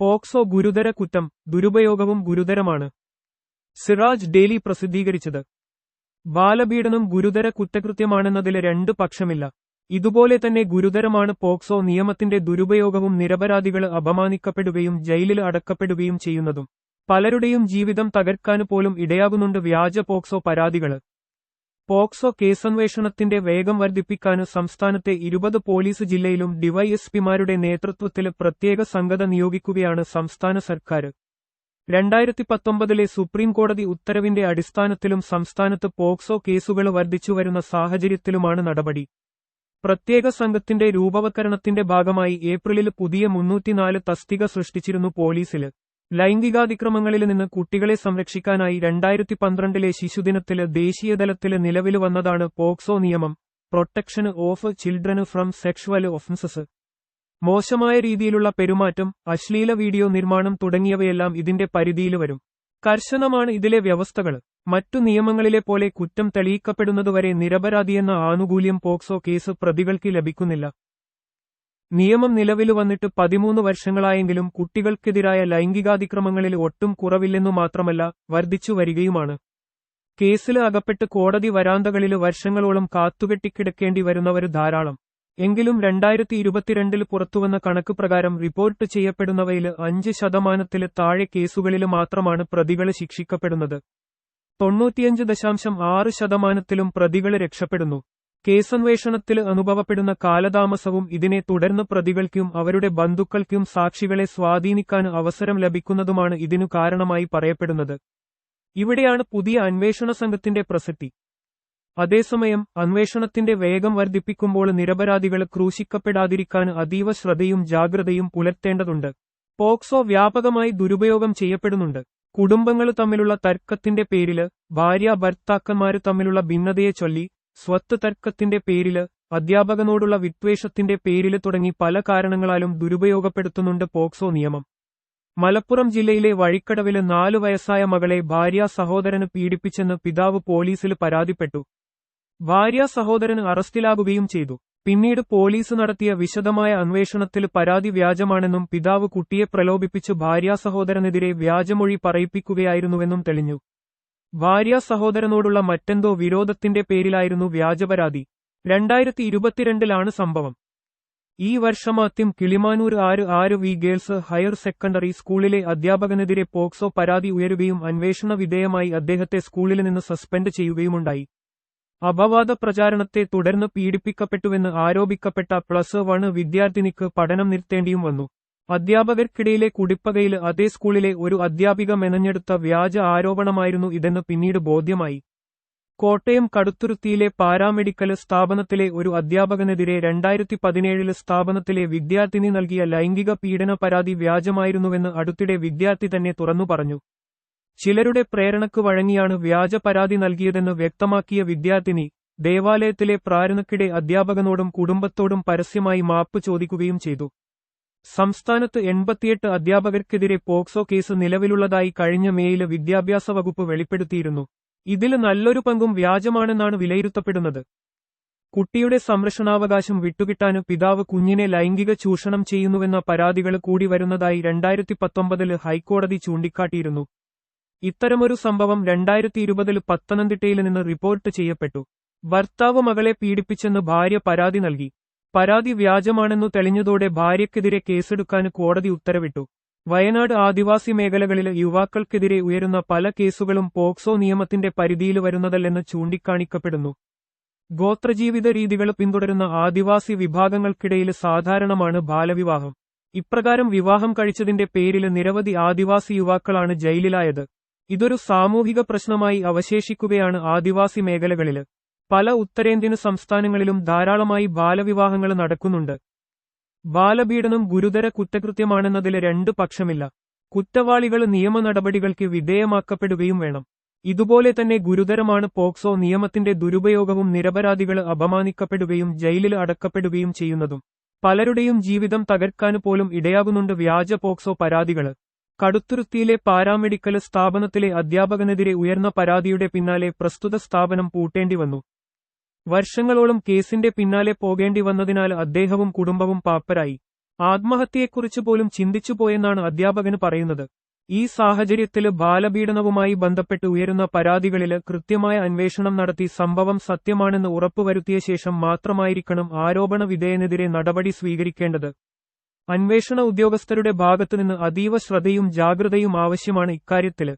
POCSO ഗുരുതര കുറ്റം ദുരുപയോഗവും ഗുരുതരമാണ്. സിറാജ് ഡെയിലി പ്രസിദ്ധീകരിച്ചത്. ബാലപീഡനം ഗുരുതര കുറ്റകൃത്യമാണെന്നതിൽ രണ്ട് പക്ഷമില്ല. ഇതുപോലെ തന്നെ ഗുരുതരമാണ് പോക്സോ നിയമത്തിന്റെ ദുരുപയോഗവും നിരപരാധികൾ അപമാനിക്കപ്പെടുകയും ജയിലിൽ അടക്കപ്പെടുകയും ചെയ്യുന്നതും. പലരുടെയും ജീവിതം തകർക്കാന് പോലും ഇടയാകുന്നുണ്ട് വ്യാജ പോക്സോ പരാതികൾ. പോക്സോ കേസന്വേഷണത്തിന്റെ വേഗം വർദ്ധിപ്പിക്കാനും സംസ്ഥാനത്തെ ഇരുപത് പോലീസ് ജില്ലയിലും ഡിവൈഎസ്പിമാരുടെ നേതൃത്വത്തിൽ പ്രത്യേക സംഘത നിയോഗിക്കുകയാണ് സംസ്ഥാന സർക്കാർ. രണ്ടായിരത്തി പത്തൊമ്പതിലെ സുപ്രീംകോടതി ഉത്തരവിന്റെ അടിസ്ഥാനത്തിലും സംസ്ഥാനത്ത് പോക്സോ കേസുകൾ വർദ്ധിച്ചുവരുന്ന സാഹചര്യത്തിലുമാണ് നടപടി. പ്രത്യേക സംഘത്തിന്റെ രൂപവത്കരണത്തിന്റെ ഭാഗമായി ഏപ്രിലിൽ പുതിയ മുന്നൂറ്റിനാല് തസ്തിക സൃഷ്ടിച്ചിരുന്നു പോലീസിൽ. ലൈംഗികാതിക്രമങ്ങളിൽ നിന്ന് കുട്ടികളെ സംരക്ഷിക്കാനായി രണ്ടായിരത്തി പന്ത്രണ്ടിലെ ശിശുദിനത്തിൽ ദേശീയതലത്തിൽ നിലവിൽ വന്നതാണ് പോക്സോ നിയമം protection of children from sexual offences. മോശമായ രീതിയിലുള്ള പെരുമാറ്റം അശ്ലീല വീഡിയോ നിർമ്മാണം തുടങ്ങിയവയെല്ലാം ഇതിന്റെ പരിധിയിൽ വരും. കർശനമാണ് ഇതിലെ വ്യവസ്ഥകൾ മറ്റു നിയമങ്ങളിലെ പോലെ കുറ്റം തെളിയിക്കപ്പെടുന്നതുവരെ നിരപരാധിയെന്ന ആനുകൂല്യം പോക്സോ കേസ് പ്രതികൾക്ക് ലഭിക്കുന്നില്ല. നിയമം നിലവിൽ വന്നിട്ട് പതിമൂന്ന് വർഷങ്ങളായെങ്കിലും കുട്ടികൾക്കെതിരായ ലൈംഗികാതിക്രമങ്ങളിൽ ഒട്ടും കുറവില്ലെന്നു മാത്രമല്ല വർദ്ധിച്ചു വരികയുമാണ്. കേസിൽ അകപ്പെട്ട് കോടതി വരാന്തകളിൽ വർഷങ്ങളോളം കാത്തുകെട്ടിക്കിടക്കേണ്ടി വരുന്നവർ ധാരാളം. എങ്കിലും രണ്ടായിരത്തി ഇരുപത്തിരണ്ടിൽ പുറത്തുവന്ന കണക്ക് പ്രകാരം റിപ്പോർട്ട് ചെയ്യപ്പെടുന്നവയിൽ അഞ്ച് ശതമാനത്തിൽ താഴെ കേസുകളിൽ മാത്രമാണ് പ്രതികൾ ശിക്ഷിക്കപ്പെടുന്നത്. തൊണ്ണൂറ്റിയഞ്ച് ദശാംശം ആറ് ശതമാനത്തിലും പ്രതികൾ രക്ഷപ്പെടുന്നു. കേസന്വേഷണത്തിൽ അനുഭവപ്പെടുന്ന കാലതാമസവും ഇതിനെ തുടർന്ന് പ്രതികൾക്കും അവരുടെ ബന്ധുക്കൾക്കും സാക്ഷികളെ സ്വാധീനിക്കാൻ അവസരം ലഭിക്കുന്നതുമാണ് ഇതിനു കാരണമായി പറയപ്പെടുന്നത്. ഇവിടെയാണ് പുതിയ അന്വേഷണ സംഘത്തിന്റെ പ്രസക്തി. അതേസമയം അന്വേഷണത്തിന്റെ വേഗം വർദ്ധിപ്പിക്കുമ്പോൾ നിരപരാധികൾ ക്രൂശിക്കപ്പെടാതിരിക്കാൻ അതീവ ശ്രദ്ധയും ജാഗ്രതയും പുലർത്തേണ്ടതുണ്ട്. പോക്സോ വ്യാപകമായി ദുരുപയോഗം ചെയ്യപ്പെടുന്നുണ്ട്. കുടുംബങ്ങൾ തമ്മിലുള്ള തർക്കത്തിന്റെ പേരിൽ ഭാര്യ ഭർത്താക്കന്മാര് തമ്മിലുള്ള ഭിന്നതയെ ചൊല്ലി സ്വത്ത് തർക്കത്തിന്റെ പേരിൽ അധ്യാപകനോടുള്ള വിദ്വേഷത്തിന്റെ പേരിൽ തുടങ്ങി പല കാരണങ്ങളാലും ദുരുപയോഗപ്പെടുത്തുന്നുണ്ട് പോക്സോ നിയമം. മലപ്പുറം ജില്ലയിലെ വഴിക്കടവിൽ നാലു വയസ്സായ മകളെ ഭാര്യ സഹോദരന് പീഡിപ്പിച്ചെന്ന് പിതാവ് പോലീസിൽ പരാതിപ്പെട്ടു. ഭാര്യ സഹോദരന് അറസ്റ്റിലാകുകയും ചെയ്തു. പിന്നീട് പോലീസ് നടത്തിയ വിശദമായ അന്വേഷണത്തിൽ പരാതി വ്യാജമാണെന്നും പിതാവ് കുട്ടിയെ പ്രലോഭിപ്പിച്ച് ഭാര്യ സഹോദരനെതിരെ വ്യാജമൊഴി പറയിപ്പിക്കുകയായിരുന്നുവെന്നും തെളിഞ്ഞു. ഭാര്യ സഹോദരനോടുള്ള മറ്റെന്തോ വിരോധത്തിന്റെ പേരിലായിരുന്നു വ്യാജപരാതി. രണ്ടായിരത്തി ഇരുപത്തിരണ്ടിലാണ് സംഭവം. ഈ വർഷമാദ്യം കിളിമാനൂർ ആറ് ആറ് വി ഗേൾസ് ഹയർ സെക്കൻഡറി സ്കൂളിലെ അധ്യാപകനെതിരെ പോക്സോ പരാതി ഉയരുകയും അന്വേഷണ വിധേയമായി അദ്ദേഹത്തെ സ്കൂളിൽ നിന്ന് സസ്പെൻഡ് ചെയ്യുകയുമുണ്ടായി. അപവാദ പ്രചാരണത്തെ തുടർന്ന് പീഡിപ്പിക്കപ്പെട്ടുവെന്ന് ആരോപിക്കപ്പെട്ട പ്ലസ് വണ് വിദ്യാർത്ഥിനിക്ക് പഠനം നിർത്തേണ്ടിയും വന്നു. അധ്യാപകർക്കിടയിലെ കുടിപ്പകയിൽ അതേ സ്കൂളിലെ ഒരു അധ്യാപിക മെനഞ്ഞെടുത്ത വ്യാജ ആരോപണമായിരുന്നു ഇതെന്ന് പിന്നീട് ബോധ്യമായി. കോട്ടയം കടുത്തുരുത്തിയിലെ പാരാമെഡിക്കൽ സ്ഥാപനത്തിലെ ഒരു അധ്യാപകനെതിരെ രണ്ടായിരത്തി പതിനേഴിൽ സ്ഥാപനത്തിലെ വിദ്യാർത്ഥിനി നൽകിയ ലൈംഗിക പീഡന പരാതി വ്യാജമായിരുന്നുവെന്ന് അടുത്തിടെ വിദ്യാർത്ഥി തന്നെ തുറന്നു പറഞ്ഞു. ചിലരുടെ പ്രേരണക്ക് വഴങ്ങിയാണ് വ്യാജ പരാതി നൽകിയതെന്ന് വ്യക്തമാക്കിയ വിദ്യാർത്ഥിനി ദേവാലയത്തിലെ പ്രാരണക്കിടെ അധ്യാപകനോടും കുടുംബത്തോടും പരസ്യമായി മാപ്പ് ചോദിക്കുകയും ചെയ്തു. സംസ്ഥാനത്ത് എൺപത്തിയെട്ട് അധ്യാപകർക്കെതിരെ പോക്സോ കേസ് നിലവിലുള്ളതായി കഴിഞ്ഞ മേയിൽ വിദ്യാഭ്യാസ വകുപ്പ് വെളിപ്പെടുത്തിയിരുന്നു. ഇതിൽ നല്ലൊരു പങ്കും വ്യാജമാണെന്നാണ് വിലയിരുത്തപ്പെടുന്നത്. കുട്ടിയുടെ സംരക്ഷണാവകാശം വിട്ടുകിട്ടാന് പിതാവ് കുഞ്ഞിനെ ലൈംഗിക ചൂഷണം ചെയ്യുന്നുവെന്ന പരാതികൾ കൂടി വരുന്നതായി രണ്ടായിരത്തി പത്തൊമ്പതിൽ ഹൈക്കോടതി ചൂണ്ടിക്കാട്ടിയിരുന്നു. ഇത്തരമൊരു സംഭവം രണ്ടായിരത്തി ഇരുപതിൽ പത്തനംതിട്ടയിൽ നിന്ന് റിപ്പോർട്ട് ചെയ്യപ്പെട്ടു. ഭർത്താവ് മകളെ പീഡിപ്പിച്ചെന്ന് ഭാര്യ പരാതി നൽകി. പരാതി വ്യാജമാണെന്നു തെളിഞ്ഞതോടെ ഭാര്യയ്ക്കെതിരെ കേസെടുക്കാൻ കോടതി ഉത്തരവിട്ടു. വയനാട് ആദിവാസി മേഖലകളിലെ യുവാക്കൾക്കെതിരെ ഉയരുന്ന പല കേസുകളും പോക്സോ നിയമത്തിന്റെ പരിധിയിൽ വരുന്നതല്ലെന്ന് ചൂണ്ടിക്കാണിക്കപ്പെടുന്നു. ഗോത്രജീവിത രീതികൾ പിന്തുടരുന്ന ആദിവാസി വിഭാഗങ്ങൾക്കിടയിൽ സാധാരണമാണ് ബാലവിവാഹം. ഇപ്രകാരം വിവാഹം കഴിച്ചതിന്റെ പേരിൽ നിരവധി ആദിവാസി യുവാക്കളാണ് ജയിലിലായത്. ഇതൊരു സാമൂഹിക പ്രശ്നമായി അവശേഷിക്കുകയാണ് ആദിവാസി മേഖലകളിൽ പല ഉത്തരേന്ത്യൻ സംസ്ഥാനങ്ങളിലും ധാരാളമായി ബാലവിവാഹങ്ങൾ നടക്കുന്നുണ്ട്. ബാലപീഡനം ഗുരുതര കുറ്റകൃത്യമാണെന്നതിൽ രണ്ട് പക്ഷമില്ല. കുറ്റവാളികൾ നിയമ നടപടികൾക്ക് വിധേയമാക്കപ്പെടുകയും വേണം. ഇതുപോലെ തന്നെ ഗുരുതരമാണ് പോക്സോ നിയമത്തിന്റെ ദുരുപയോഗവും നിരപരാധികൾ അപമാനിക്കപ്പെടുകയും ജയിലിൽ അടക്കപ്പെടുകയും ചെയ്യുന്നതും. പലരുടെയും ജീവിതം തകർക്കാൻ പോലും ഇടയാകുന്നുണ്ട് വ്യാജ പോക്സോ പരാതികൾ. കടുത്തുരുത്തിയിലെ പാരാമെഡിക്കൽ സ്ഥാപനത്തിലെ അധ്യാപകനെതിരെ ഉയർന്ന പരാതിയുടെ പിന്നാലെ പ്രസ്തുത സ്ഥാപനം പൂട്ടേണ്ടി വന്നു വർഷങ്ങളോളം കേസിന്റെ പിന്നാലെ പോകേണ്ടി വന്നതിനാൽ അദ്ദേഹവും കുടുംബവും പാപ്പരായി. ആത്മഹത്യയെക്കുറിച്ച് പോലും ചിന്തിച്ചുപോയെന്നാണ് അധ്യാപകന് പറയുന്നത്. ഈ സാഹചര്യത്തിൽ ബാലപീഡനവുമായി ബന്ധപ്പെട്ട് ഉയരുന്ന പരാതികളിൽ കൃത്യമായ അന്വേഷണം നടത്തി സംഭവം സത്യമാണെന്ന് ഉറപ്പുവരുത്തിയ ശേഷം മാത്രമായിരിക്കണം ആരോപണ വിധേയനെതിരെ നടപടി സ്വീകരിക്കേണ്ടത്. അന്വേഷണ ഉദ്യോഗസ്ഥരുടെ ഭാഗത്തുനിന്ന് അതീവ ശ്രദ്ധയും ജാഗ്രതയും ആവശ്യമാണ് ഇക്കാര്യത്തിൽ.